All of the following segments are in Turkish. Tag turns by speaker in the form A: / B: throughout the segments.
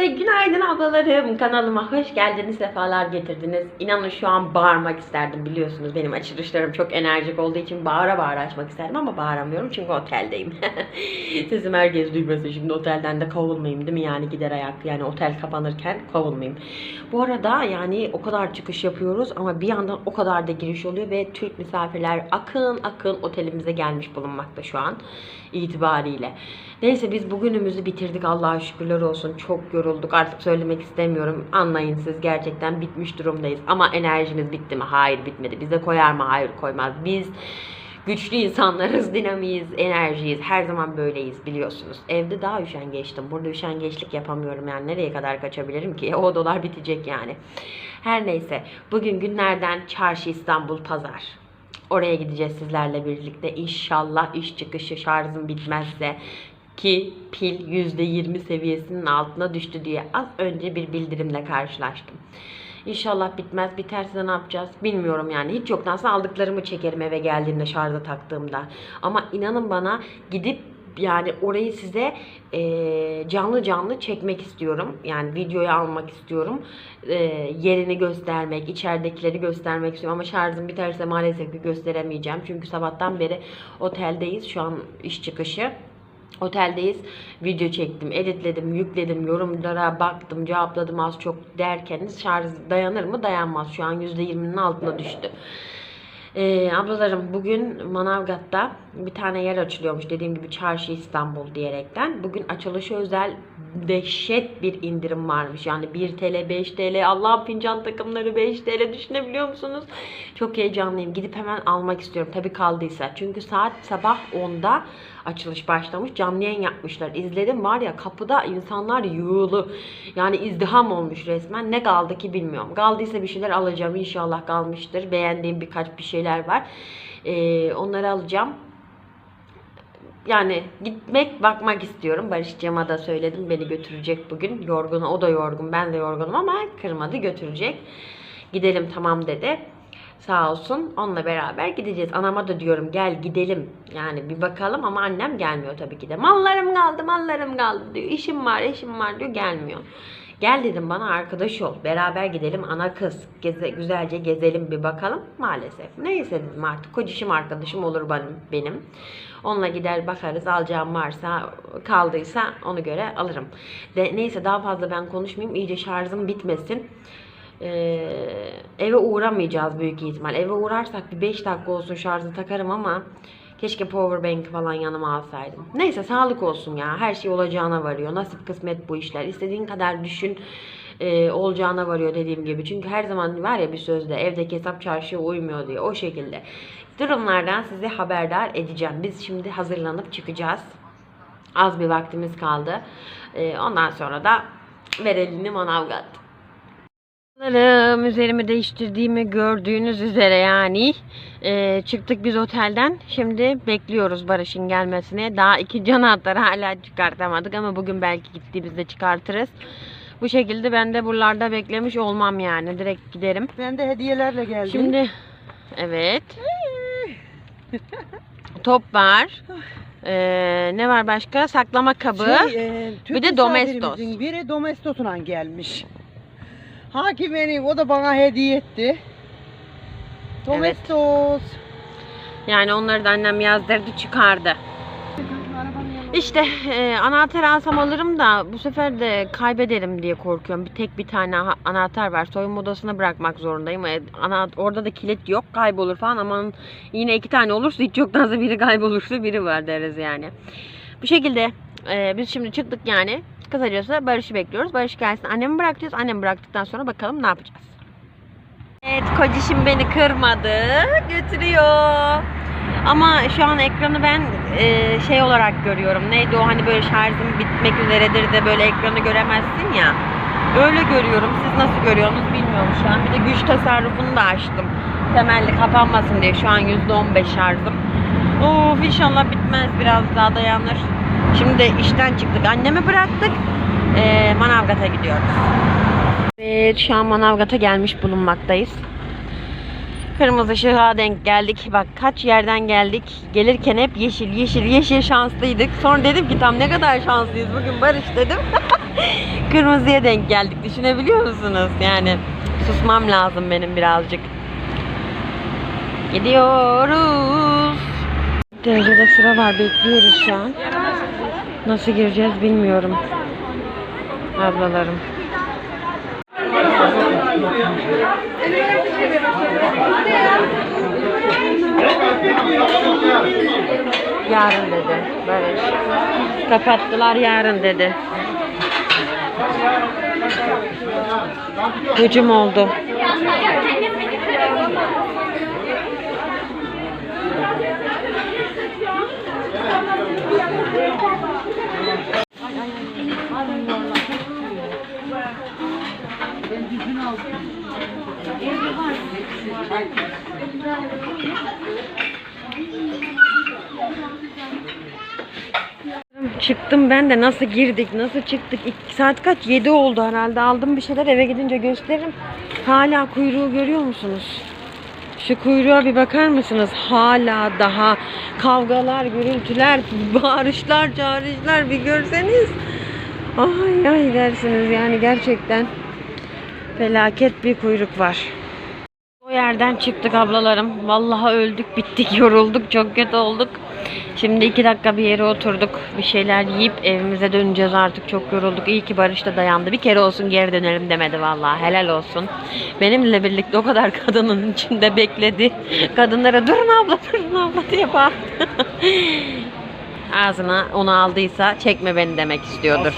A: Hepinize günaydın ablalarım. Kanalıma hoş geldiniz, sefalar getirdiniz. İnanın şu an bağırmak isterdim biliyorsunuz. Benim açılışlarım çok enerjik olduğu için bağıra bağıra açmak isterdim ama bağıramıyorum çünkü oteldeyim. Sesim herkes duymasın şimdi otelden de kovulmayayım değil mi? Yani gider ayak yani otel kapanırken kovulmayayım. Bu arada yani o kadar çıkış yapıyoruz ama bir yandan o kadar da giriş oluyor ve Türk misafirler akın akın otelimize gelmiş bulunmakta şu an itibariyle. Neyse biz bugünümüzü bitirdik Allah'a şükürler olsun. Çok yorulduk artık söylemek istemiyorum. Anlayın siz gerçekten bitmiş durumdayız. Ama enerjimiz bitti mi? Hayır bitmedi. Bize koyar mı? Hayır koymaz. Biz güçlü insanlarız, dinamiyiz, enerjiyiz. Her zaman böyleyiz biliyorsunuz. Evde daha üşengeçtim. Burada üşengeçlik yapamıyorum yani. Nereye kadar kaçabilirim ki? O dolar bitecek yani. Her neyse. Bugün günlerden çarşı İstanbul pazar. Oraya gideceğiz sizlerle birlikte. İnşallah iş çıkışı şarjım bitmezse ki pil %20 seviyesinin altına düştü diye az önce bir bildirimle karşılaştım. İnşallah bitmez. Biterse ne yapacağız bilmiyorum yani. Hiç yoktansa aldıklarımı çekerim eve geldiğimde şarja taktığımda. Ama inanın bana gidip yani orayı size eee, canlı canlı çekmek istiyorum. Yani videoya almak istiyorum. Eee, yerini göstermek, içeridekileri göstermek istiyorum. Ama şarjım biterse maalesef ki gösteremeyeceğim. Çünkü sabahtan beri oteldeyiz. Şu an iş çıkışı. Oteldeyiz. Video çektim, editledim, yükledim, yorumlara baktım, cevapladım az çok derken şarj dayanır mı? Dayanmaz. Şu an %20'nin altına düştü. Ee, ablalarım bugün Manavgat'ta bir tane yer açılıyormuş dediğim gibi Çarşı İstanbul diyerekten. Bugün açılışı özel dehşet bir indirim varmış. Yani 1 TL 5 TL Allah'ım fincan takımları 5 TL düşünebiliyor musunuz? Çok heyecanlıyım. Gidip hemen almak istiyorum. Tabii kaldıysa. Çünkü saat sabah 10'da açılış başlamış. Canlı yayın yapmışlar. İzledim var ya kapıda insanlar yığılı. Yani izdiham olmuş resmen. Ne kaldı ki bilmiyorum. Kaldıysa bir şeyler alacağım. İnşallah kalmıştır. Beğendiğim birkaç bir şeyler var. Ee, onları alacağım. Yani gitmek bakmak istiyorum. Barış Cem'a da söyledim beni götürecek bugün. Yorgun o da yorgun ben de yorgunum ama kırmadı götürecek. Gidelim tamam dedi. Sağ olsun onunla beraber gideceğiz. Anama da diyorum gel gidelim. Yani bir bakalım ama annem gelmiyor tabii ki de. Mallarım kaldı mallarım kaldı diyor. İşim var işim var diyor gelmiyor. Gel dedim bana arkadaş ol. Beraber gidelim ana kız. Geze, güzelce gezelim bir bakalım. Maalesef. Neyse dedim artık. Kocişim arkadaşım olur benim. benim. Onunla gider bakarız. Alacağım varsa kaldıysa onu göre alırım. De, neyse daha fazla ben konuşmayayım. İyice şarjım bitmesin. Ee, eve uğramayacağız büyük ihtimal. Eve uğrarsak bir 5 dakika olsun şarjı takarım ama keşke power bank falan yanıma alsaydım. Neyse sağlık olsun ya. Her şey olacağına varıyor. Nasip kısmet bu işler. İstediğin kadar düşün e, olacağına varıyor dediğim gibi. Çünkü her zaman var ya bir sözde evdeki hesap çarşıya uymuyor diye. O şekilde. Durumlardan sizi haberdar edeceğim. Biz şimdi hazırlanıp çıkacağız. Az bir vaktimiz kaldı. E, ondan sonra da ver elini Manavgat. Bunlarım üzerimi değiştirdiğimi gördüğünüz üzere yani e, çıktık biz otelden. Şimdi bekliyoruz Barış'ın gelmesini. Daha ikinci anahtarı hala çıkartamadık ama bugün belki gittiğimizde çıkartırız. Bu şekilde ben de buralarda beklemiş olmam yani. Direkt giderim.
B: Ben de hediyelerle geldim.
A: Şimdi evet. Top var. Ee, ne var başka? Saklama kabı.
B: Şey, e, Türk
A: Bir de Domestos.
B: Biri Domestos'una gelmiş. Hakimenim o da bana hediye etti. Domestos.
A: Yani onları da annem yazdırdı çıkardı. İşte e, anahtar alsam alırım da bu sefer de kaybederim diye korkuyorum. Bir tek bir tane anahtar var. Soyunma odasına bırakmak zorundayım. E, ana, orada da kilit yok. Kaybolur falan. Aman yine iki tane olursa hiç yoktansa biri kaybolursa biri var deriz yani. Bu şekilde e, biz şimdi çıktık yani. Kısacası Barış'ı bekliyoruz. Barış gelsin. Annemi bırakacağız. Annemi bıraktıktan sonra bakalım ne yapacağız. Evet kocişim beni kırmadı. Götürüyor. Ama şu an ekranı ben e, şey olarak görüyorum. Neydi o hani böyle şarjım bitmek üzeredir de böyle ekranı göremezsin ya. Öyle görüyorum. Siz nasıl görüyorsunuz bilmiyorum şu an. Bir de güç tasarrufunu da açtım. Temelli kapanmasın diye şu an %15 şarjım. Of inşallah bitmez. Biraz daha dayanır. Şimdi de işten çıktık. Annemi bıraktık. E, Manavgat'a gidiyoruz. Evet şu an Manavgat'a gelmiş bulunmaktayız. Kırmızı ışığa denk geldik. Bak kaç yerden geldik. Gelirken hep yeşil yeşil yeşil şanslıydık. Sonra dedim ki tam ne kadar şanslıyız bugün Barış dedim. kırmızıya denk geldik. Düşünebiliyor musunuz? Yani susmam lazım benim birazcık. Gidiyoruz. Derecede sıra var. Bekliyoruz şu an. Nasıl gireceğiz bilmiyorum. Ablalarım. Yarın dedi. Barış. Kapattılar yarın dedi. Hücum oldu. Çıktım ben de nasıl girdik nasıl çıktık? İki saat kaç? 7 oldu herhalde. Aldım bir şeyler eve gidince gösteririm. Hala kuyruğu görüyor musunuz? Şu kuyruğa bir bakar mısınız? Hala daha kavgalar gürültüler bağırışlar çağrışlar bir görseniz. Ay ay dersiniz yani gerçekten felaket bir kuyruk var. O yerden çıktık ablalarım. Vallahi öldük, bittik, yorulduk, çok kötü olduk. Şimdi iki dakika bir yere oturduk. Bir şeyler yiyip evimize döneceğiz artık. Çok yorulduk. İyi ki Barış da dayandı. Bir kere olsun geri dönelim demedi vallahi. Helal olsun. Benimle birlikte o kadar kadının içinde bekledi. Kadınlara durun abla, durun abla diye bağırdı. Ağzına onu aldıysa çekme beni demek istiyordur.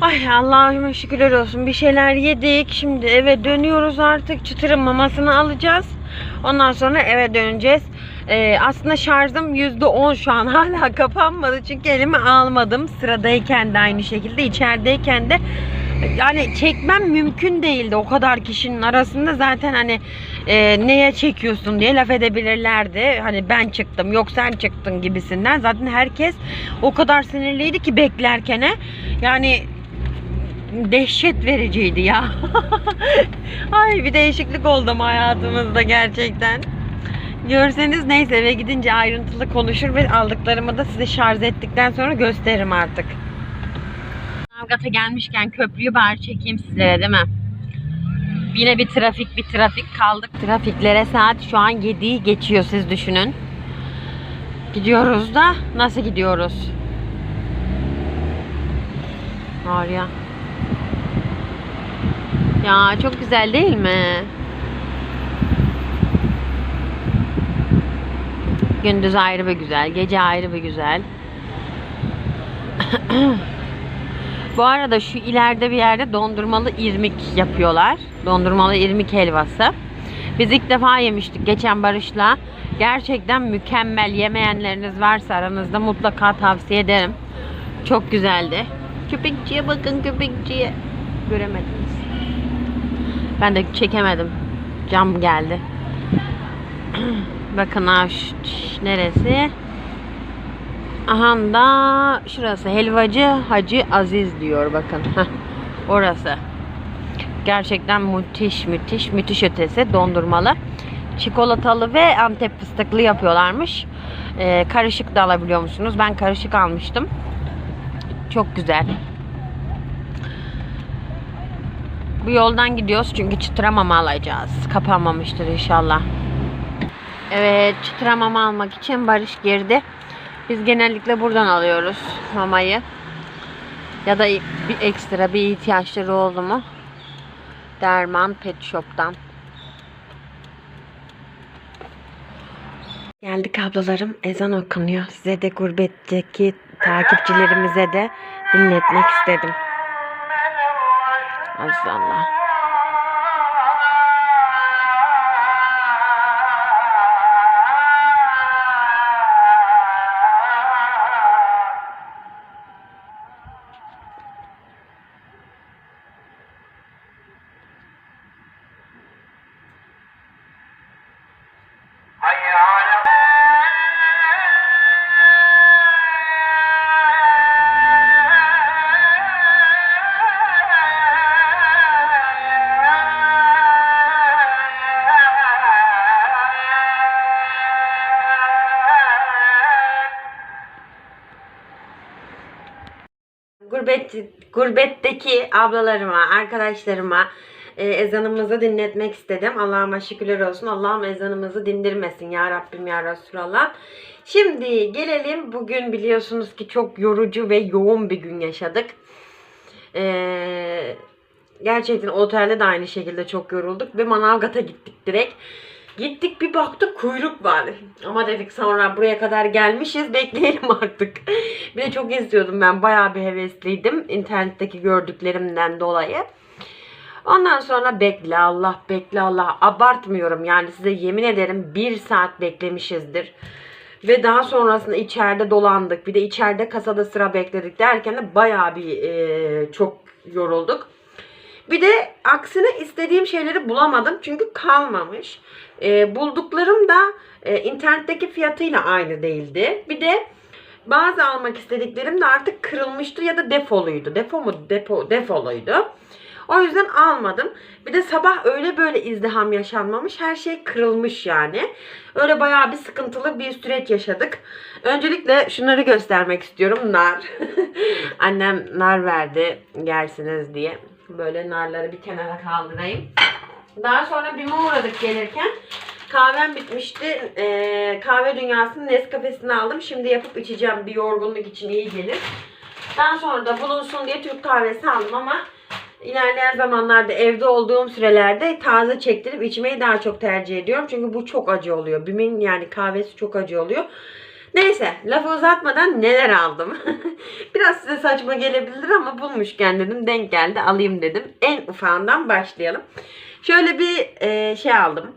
A: Ay Allah'ıma şükürler olsun. Bir şeyler yedik. Şimdi eve dönüyoruz artık. Çıtırın mamasını alacağız. Ondan sonra eve döneceğiz. Ee, aslında şarjım %10 şu an hala kapanmadı. Çünkü elime almadım. Sıradayken de aynı şekilde. içerideyken de yani çekmem mümkün değildi. O kadar kişinin arasında zaten hani e, neye çekiyorsun diye laf edebilirlerdi. Hani ben çıktım yok sen çıktın gibisinden. Zaten herkes o kadar sinirliydi ki beklerkene. Yani dehşet vericiydi ya. Ay bir değişiklik oldu ama hayatımızda gerçekten. Görseniz neyse eve gidince ayrıntılı konuşur ve aldıklarımı da size şarj ettikten sonra gösteririm artık. Navgat'a gelmişken köprüyü bari çekeyim sizlere değil mi? Yine bir trafik bir trafik kaldık. Trafiklere saat şu an 7'yi geçiyor siz düşünün. Gidiyoruz da nasıl gidiyoruz? Var ya. Ya çok güzel değil mi? Gündüz ayrı ve güzel, gece ayrı ve güzel. Bu arada şu ileride bir yerde dondurmalı irmik yapıyorlar. Dondurmalı irmik helvası. Biz ilk defa yemiştik geçen Barış'la. Gerçekten mükemmel. Yemeyenleriniz varsa aranızda mutlaka tavsiye ederim. Çok güzeldi. Köpekçiye bakın köpekçiye. Göremediniz. Ben de çekemedim. Cam geldi. bakın ha neresi? Aha da şurası helvacı Hacı Aziz diyor bakın. Orası. Gerçekten müthiş müthiş müthiş ötesi dondurmalı. Çikolatalı ve antep fıstıklı yapıyorlarmış. Ee, karışık da alabiliyor musunuz? Ben karışık almıştım. Çok güzel. Bu yoldan gidiyoruz çünkü çıtıramama alacağız. Kapanmamıştır inşallah. Evet çıtıramama almak için Barış girdi. Biz genellikle buradan alıyoruz mamayı. Ya da bir ekstra bir ihtiyaçları oldu mu? Derman Pet Shop'tan. Geldik ablalarım. Ezan okunuyor. Size de gurbetteki takipçilerimize de dinletmek istedim. Aziz Allah. Gurbet gurbetteki ablalarıma, arkadaşlarıma e, ezanımızı dinletmek istedim. Allah'ıma şükürler olsun. Allah'ım ezanımızı dindirmesin ya Rabbim ya Resulallah. Şimdi gelelim bugün biliyorsunuz ki çok yorucu ve yoğun bir gün yaşadık. Ee, gerçekten otelde de aynı şekilde çok yorulduk ve Manavgat'a gittik direkt. Gittik bir baktık kuyruk var. Ama dedik sonra buraya kadar gelmişiz bekleyelim artık. bir de çok istiyordum ben bayağı bir hevesliydim internetteki gördüklerimden dolayı. Ondan sonra bekle Allah bekle Allah abartmıyorum yani size yemin ederim bir saat beklemişizdir. Ve daha sonrasında içeride dolandık. Bir de içeride kasada sıra bekledik derken de bayağı bir e, çok yorulduk. Bir de aksine istediğim şeyleri bulamadım çünkü kalmamış. E, bulduklarım da e, internetteki fiyatıyla aynı değildi. Bir de bazı almak istediklerim de artık kırılmıştı ya da defoluydu. Defo mu? Depo, defoluydu. O yüzden almadım. Bir de sabah öyle böyle izdiham yaşanmamış. Her şey kırılmış yani. Öyle bayağı bir sıkıntılı bir süreç yaşadık. Öncelikle şunları göstermek istiyorum. Nar. Annem nar verdi yersiniz diye. Böyle narları bir kenara kaldırayım. Daha sonra bir uğradık gelirken. Kahvem bitmişti. Ee, kahve dünyasının Nescafe'sini aldım. Şimdi yapıp içeceğim. Bir yorgunluk için iyi gelir. Daha sonra da bulunsun diye Türk kahvesi aldım ama ilerleyen zamanlarda evde olduğum sürelerde taze çektirip içmeyi daha çok tercih ediyorum. Çünkü bu çok acı oluyor. Bim'in yani kahvesi çok acı oluyor. Neyse lafı uzatmadan neler aldım. Biraz size saçma gelebilir ama bulmuşken dedim denk geldi alayım dedim. En ufağından başlayalım. Şöyle bir e, şey aldım.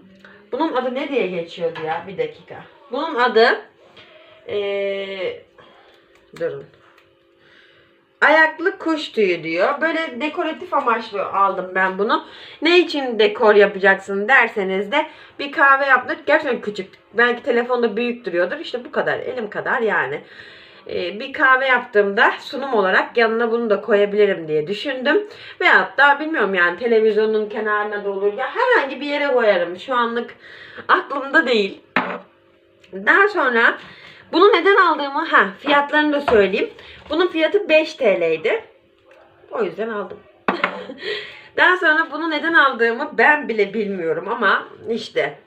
A: Bunun adı ne diye geçiyordu ya? Bir dakika. Bunun adı e, durun. Ayaklı kuş tüyü diyor. Böyle dekoratif amaçlı aldım ben bunu. Ne için dekor yapacaksın derseniz de bir kahve yaptık. Gerçekten küçük. Belki telefonda büyük duruyordur. İşte bu kadar. Elim kadar yani. Ee, bir kahve yaptığımda sunum olarak yanına bunu da koyabilirim diye düşündüm. Ve hatta bilmiyorum yani televizyonun kenarına da olur. Ya herhangi bir yere koyarım. Şu anlık aklımda değil. Daha sonra bunu neden aldığımı ha fiyatlarını da söyleyeyim. Bunun fiyatı 5 TL'ydi. O yüzden aldım. Daha sonra bunu neden aldığımı ben bile bilmiyorum ama işte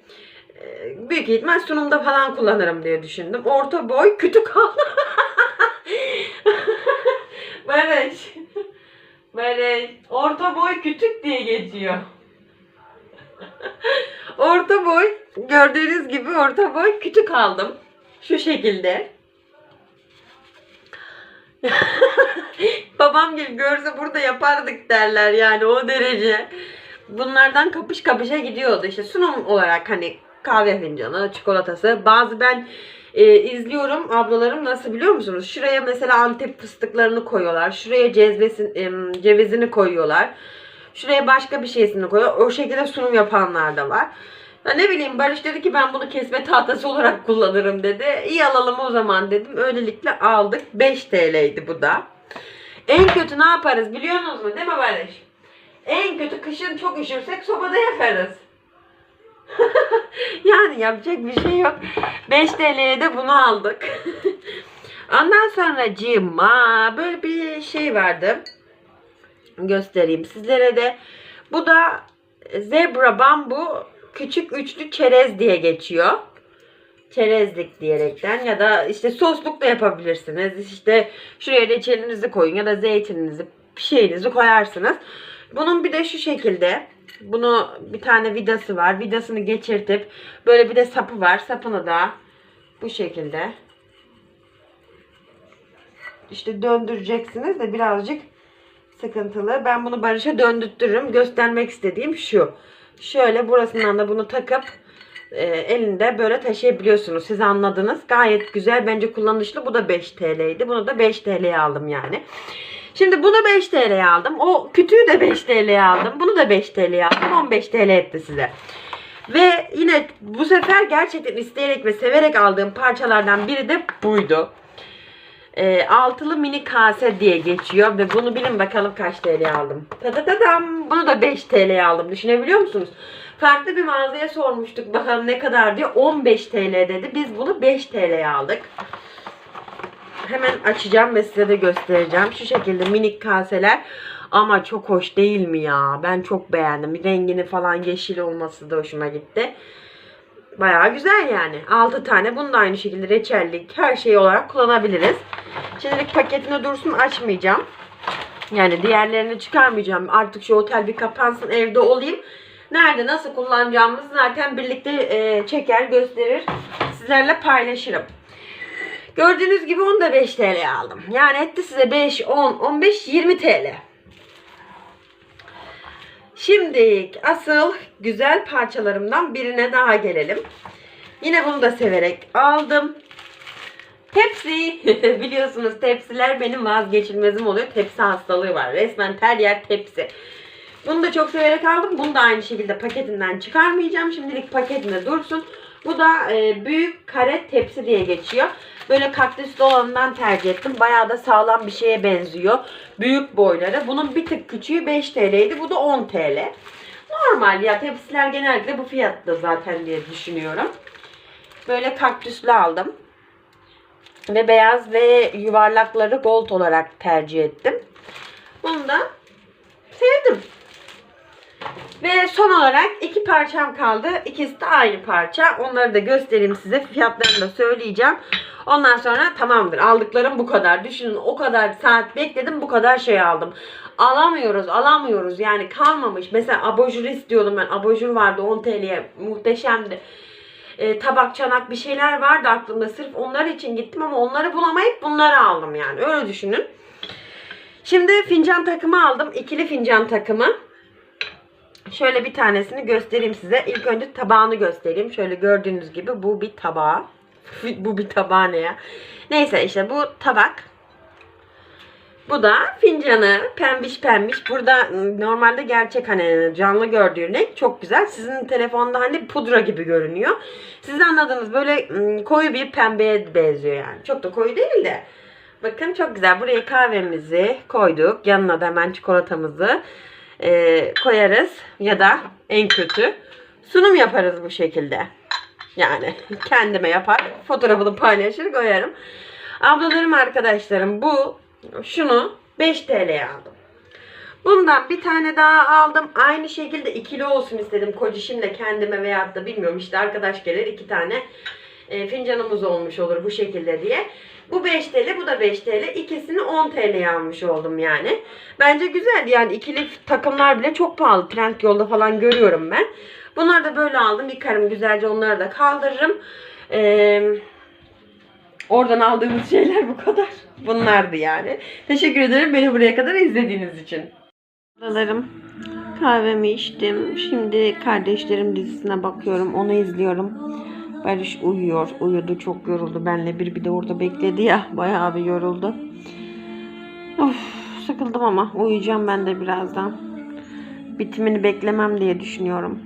A: e, büyük ihtimal sunumda falan kullanırım diye düşündüm. Orta boy kütük aldım. Barış. Barış. Orta boy kütük diye geçiyor. orta boy gördüğünüz gibi orta boy kütük aldım. Şu şekilde. Babam gibi görse burada yapardık derler yani o derece. Bunlardan kapış kapışa gidiyordu işte sunum olarak hani kahve fincanı, çikolatası. Bazı ben e, izliyorum ablalarım nasıl biliyor musunuz? Şuraya mesela antep fıstıklarını koyuyorlar. Şuraya cezvesin, em, cevizini koyuyorlar. Şuraya başka bir şeysini koyuyor. O şekilde sunum yapanlar da var. Ya ne bileyim Barış dedi ki ben bunu kesme tahtası olarak kullanırım dedi. İyi alalım o zaman dedim. Öylelikle aldık. 5 TL'ydi bu da. En kötü ne yaparız biliyorsunuz mu değil mi Barış? En kötü kışın çok üşürsek sobada yakarız. yani yapacak bir şey yok. 5 TL'ye de bunu aldık. Ondan sonra cima böyle bir şey vardı. Göstereyim sizlere de. Bu da zebra bambu küçük üçlü çerez diye geçiyor. Çerezlik diyerekten ya da işte sosluk da yapabilirsiniz. İşte şuraya reçelinizi koyun ya da zeytininizi, şeyinizi koyarsınız. Bunun bir de şu şekilde bunu bir tane vidası var. Vidasını geçirtip böyle bir de sapı var. Sapını da bu şekilde işte döndüreceksiniz de birazcık sıkıntılı. Ben bunu Barış'a döndürtürüm. Göstermek istediğim şu. Şöyle burasından da bunu takıp e, elinde böyle taşıyabiliyorsunuz. Siz anladınız. Gayet güzel. Bence kullanışlı. Bu da 5 TL'ydi. Bunu da 5 TL'ye aldım yani. Şimdi bunu 5 TL'ye aldım. O kütüğü de 5 TL'ye aldım. Bunu da 5 TL'ye aldım. 15 TL etti size. Ve yine bu sefer gerçekten isteyerek ve severek aldığım parçalardan biri de buydu. E, altılı mini kase diye geçiyor ve bunu bilin bakalım kaç TL'ye aldım. Tadadadam. Bunu da 5 TL'ye aldım. Düşünebiliyor musunuz? Farklı bir mağazaya sormuştuk bakalım ne kadar diye. 15 TL dedi. Biz bunu 5 TL'ye aldık. hemen açacağım ve size de göstereceğim. Şu şekilde minik kaseler. Ama çok hoş değil mi ya? Ben çok beğendim. Rengini falan yeşil olması da hoşuma gitti. Bayağı güzel yani. 6 tane. Bunu da aynı şekilde reçellik her şey olarak kullanabiliriz. Şimdilik paketine dursun açmayacağım. Yani diğerlerini çıkarmayacağım. Artık şu otel bir kapansın evde olayım. Nerede nasıl kullanacağımızı zaten birlikte e, çeker gösterir. Sizlerle paylaşırım. Gördüğünüz gibi onu da 5 TL aldım. Yani etti size 5, 10, 15, 20 TL. Şimdi asıl güzel parçalarımdan birine daha gelelim. Yine bunu da severek aldım. Tepsi. Biliyorsunuz tepsiler benim vazgeçilmezim oluyor. Tepsi hastalığı var. Resmen her yer tepsi. Bunu da çok severek aldım. Bunu da aynı şekilde paketinden çıkarmayacağım. Şimdilik paketinde dursun. Bu da e, büyük kare tepsi diye geçiyor. Böyle kaktüslü olanından tercih ettim. Bayağı da sağlam bir şeye benziyor. Büyük boyları. Bunun bir tık küçüğü 5 TL'ydi. Bu da 10 TL. Normal ya tepsiler genellikle bu fiyatta zaten diye düşünüyorum. Böyle kaktüslü aldım. Ve beyaz ve yuvarlakları gold olarak tercih ettim. Bunu da. Ve son olarak iki parçam kaldı. İkisi de aynı parça. Onları da göstereyim size. Fiyatlarını da söyleyeceğim. Ondan sonra tamamdır. Aldıklarım bu kadar. Düşünün o kadar saat bekledim bu kadar şey aldım. Alamıyoruz alamıyoruz yani kalmamış. Mesela abajur istiyordum ben. Abajur vardı 10 TL'ye muhteşemdi. E, tabak çanak bir şeyler vardı aklımda. Sırf onlar için gittim ama onları bulamayıp bunları aldım yani. Öyle düşünün. Şimdi fincan takımı aldım. İkili fincan takımı. Şöyle bir tanesini göstereyim size. İlk önce tabağını göstereyim. Şöyle gördüğünüz gibi bu bir tabağı. bu bir tabağı ne ya? Neyse işte bu tabak. Bu da fincanı. Pembiş pembiş. Burada normalde gerçek hani canlı gördüğü renk çok güzel. Sizin telefonda hani pudra gibi görünüyor. Siz anladınız böyle ıı, koyu bir pembeye benziyor yani. Çok da koyu değil de. Bakın çok güzel. Buraya kahvemizi koyduk. Yanına da hemen çikolatamızı e, koyarız. Ya da en kötü sunum yaparız bu şekilde. Yani kendime yapar. Fotoğrafını paylaşır koyarım. Ablalarım arkadaşlarım bu şunu 5 TL'ye aldım. Bundan bir tane daha aldım. Aynı şekilde ikili olsun istedim. Kocişimle kendime veyahut da bilmiyorum işte arkadaş gelir iki tane e, fincanımız olmuş olur bu şekilde diye. Bu 5 TL, bu da 5 TL. İkisini 10 TL'ye almış oldum yani. Bence güzel yani ikili takımlar bile çok pahalı. Trend yolda falan görüyorum ben. Bunları da böyle aldım. Yıkarım güzelce onları da kaldırırım. Eee Oradan aldığımız şeyler bu kadar. Bunlardı yani. Teşekkür ederim beni buraya kadar izlediğiniz için. Ablalarım kahvemi içtim. Şimdi kardeşlerim dizisine bakıyorum. Onu izliyorum. Barış uyuyor. Uyudu çok yoruldu. Benle bir bir de orada bekledi ya. Bayağı bir yoruldu. Of sıkıldım ama uyuyacağım ben de birazdan. Bitimini beklemem diye düşünüyorum.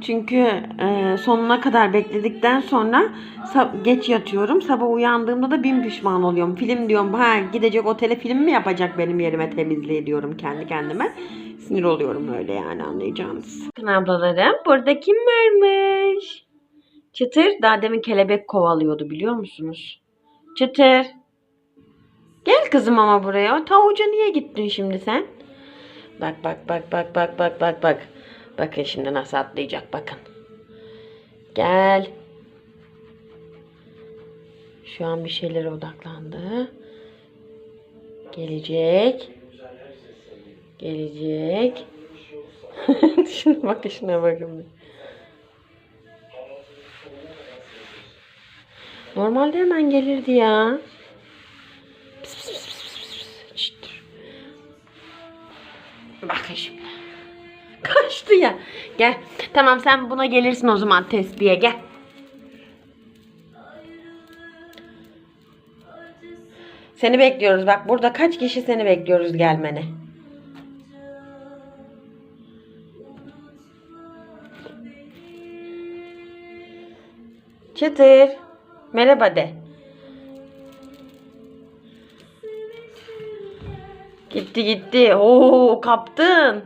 A: Çünkü e, sonuna kadar bekledikten sonra geç yatıyorum. Sabah uyandığımda da bin pişman oluyorum. Film diyorum ha gidecek otele film mi yapacak benim yerime temizliği diyorum kendi kendime. Sinir oluyorum öyle yani anlayacağınız. Bakın ablalarım burada kim varmış? Çıtır daha demin kelebek kovalıyordu biliyor musunuz? Çıtır. Gel kızım ama buraya. Ta hoca niye gittin şimdi sen? Bak bak bak bak bak bak bak bak. Bakın şimdi nasıl atlayacak bakın. Gel. Şu an bir şeylere odaklandı. Gelecek. Gelecek. şuna bakın şuna bakın. Normalde hemen gelirdi ya. Pıs pıs pıs. Şşt, dur. Bakın şimdi. Kaçtı ya. Gel. Tamam sen buna gelirsin o zaman tesbihe gel. Seni bekliyoruz. Bak burada kaç kişi seni bekliyoruz gelmeni. Çıtır. Merhaba de. Gitti gitti. Oo kaptın.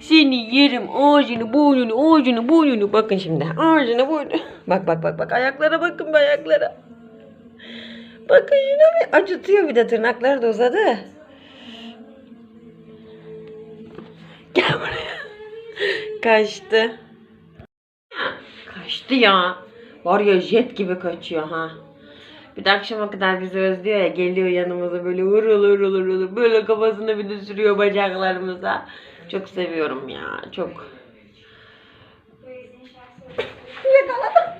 A: Seni yerim ağzını, boynunu, ağzını, boynunu. Bakın şimdi. Ağzını, boynunu. Bak bak bak bak ayaklara bakın bu ayaklara. Bakın şuna bir acıtıyor bir de tırnakları da uzadı. Gel buraya. Kaçtı. Kaçtı ya. Var ya jet gibi kaçıyor ha. Bir de akşama kadar bizi özlüyor ya geliyor yanımıza böyle hırıl hırıl hırıl böyle kafasını bir de sürüyor bacaklarımıza. Çok seviyorum ya çok. Yakaladım.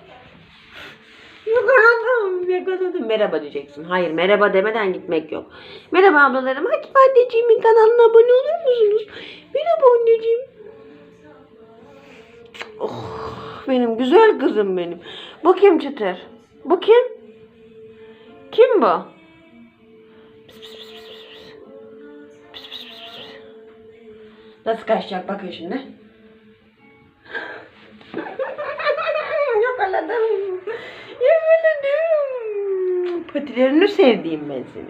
A: Yakaladım. Yakaladım. Merhaba diyeceksin. Hayır merhaba demeden gitmek yok. Merhaba ablalarım. Hakim anneciğimin kanalına abone olur musunuz? Merhaba anneciğim. Oh, benim güzel kızım benim. Bu kim çıtır? Bu kim? Kim bu? Nasıl kaçacak bakın şimdi. Yakaladım. Yakaladım. Patilerini sevdiğim ben seni.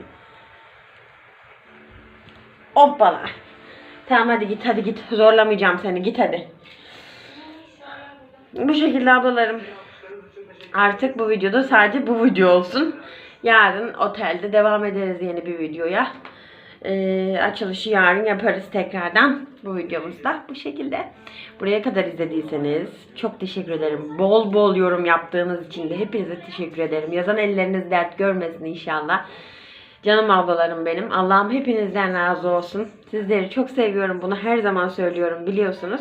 A: Hoppala. Tamam hadi git hadi git. Zorlamayacağım seni. Git hadi. Bu şekilde ablalarım. Artık bu videoda sadece bu video olsun. Yarın otelde devam ederiz yeni bir videoya. Ee, açılışı yarın yaparız tekrardan. Bu videomuzda bu şekilde. Buraya kadar izlediyseniz çok teşekkür ederim. Bol bol yorum yaptığınız için de hepinize teşekkür ederim. Yazan elleriniz dert görmesin inşallah. Canım ablalarım benim. Allah'ım hepinizden razı olsun. Sizleri çok seviyorum. Bunu her zaman söylüyorum biliyorsunuz.